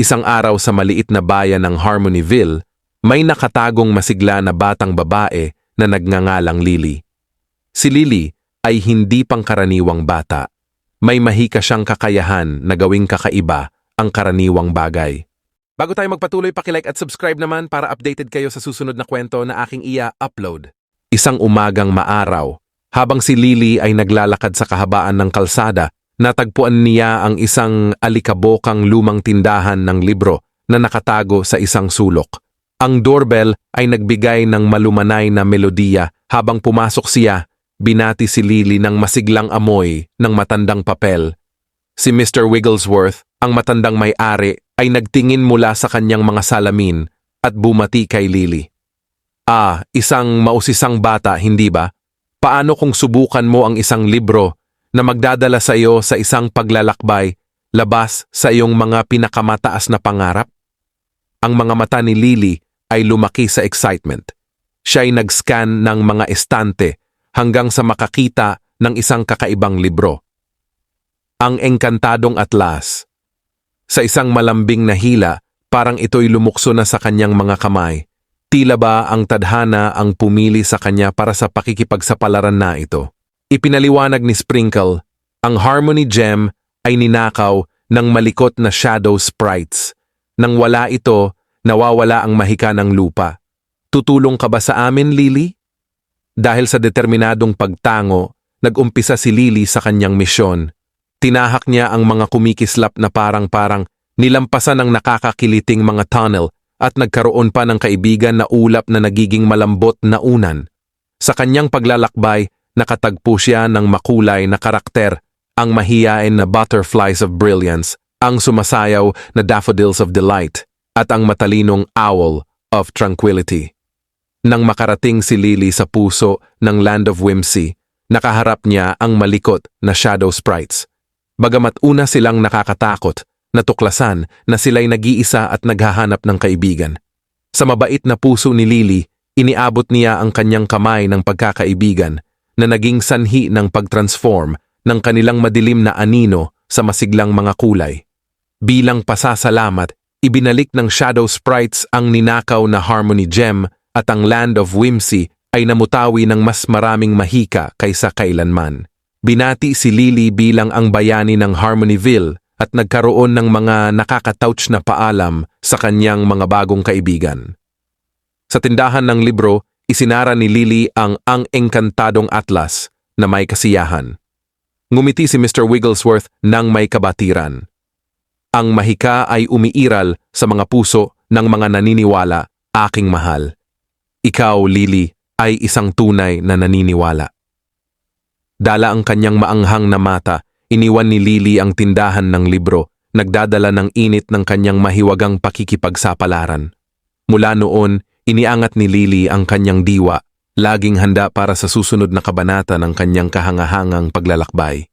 Isang araw sa maliit na bayan ng Harmonyville, may nakatagong masigla na batang babae na nagngangalang Lily. Si Lily ay hindi pangkaraniwang bata. May mahika siyang kakayahan na gawing kakaiba ang karaniwang bagay. Bago tayo magpatuloy, pakilike at subscribe naman para updated kayo sa susunod na kwento na aking iya-upload. Isang umagang maaraw, habang si Lily ay naglalakad sa kahabaan ng kalsada, natagpuan niya ang isang alikabokang lumang tindahan ng libro na nakatago sa isang sulok. Ang doorbell ay nagbigay ng malumanay na melodiya habang pumasok siya, binati si Lily ng masiglang amoy ng matandang papel. Si Mr. Wigglesworth, ang matandang may-ari, ay nagtingin mula sa kanyang mga salamin at bumati kay Lily. Ah, isang mausisang bata, hindi ba? Paano kung subukan mo ang isang libro na magdadala sa iyo sa isang paglalakbay labas sa iyong mga pinakamataas na pangarap? Ang mga mata ni Lily ay lumaki sa excitement. Siya ay nag-scan ng mga estante hanggang sa makakita ng isang kakaibang libro. Ang Engkantadong Atlas. Sa isang malambing na hila, parang ito'y lumukso na sa kanyang mga kamay. Tila ba ang tadhana ang pumili sa kanya para sa pakikipagsapalaran na ito? Ipinaliwanag ni Sprinkle, ang Harmony Gem ay ninakaw ng malikot na shadow sprites. Nang wala ito, nawawala ang mahika ng lupa. Tutulong ka ba sa amin, Lily? Dahil sa determinadong pagtango, nag-umpisa si Lily sa kanyang misyon. Tinahak niya ang mga kumikislap na parang-parang nilampasan ng nakakakiliting mga tunnel at nagkaroon pa ng kaibigan na ulap na nagiging malambot na unan. Sa kanyang paglalakbay, nakatagpo siya ng makulay na karakter, ang mahiyain na butterflies of brilliance, ang sumasayaw na daffodils of delight, at ang matalinong owl of tranquility. Nang makarating si Lily sa puso ng Land of Whimsy, nakaharap niya ang malikot na shadow sprites. Bagamat una silang nakakatakot, natuklasan na sila'y nag-iisa at naghahanap ng kaibigan. Sa mabait na puso ni Lily, iniabot niya ang kanyang kamay ng pagkakaibigan na naging sanhi ng pag-transform ng kanilang madilim na anino sa masiglang mga kulay. Bilang pasasalamat, ibinalik ng Shadow Sprites ang ninakaw na Harmony Gem at ang Land of Whimsy ay namutawi ng mas maraming mahika kaysa kailanman. Binati si Lily bilang ang bayani ng Harmonyville at nagkaroon ng mga nakakatouch na paalam sa kanyang mga bagong kaibigan. Sa tindahan ng libro, isinara ni Lily ang Ang Engkantadong Atlas na may kasiyahan. Ngumiti si Mr. Wigglesworth ng may kabatiran. Ang mahika ay umiiral sa mga puso ng mga naniniwala, aking mahal. Ikaw, Lily, ay isang tunay na naniniwala. Dala ang kanyang maanghang na mata, iniwan ni Lily ang tindahan ng libro, nagdadala ng init ng kanyang mahiwagang pakikipagsapalaran. Mula noon, iniangat ni Lily ang kanyang diwa, laging handa para sa susunod na kabanata ng kanyang kahangahangang paglalakbay.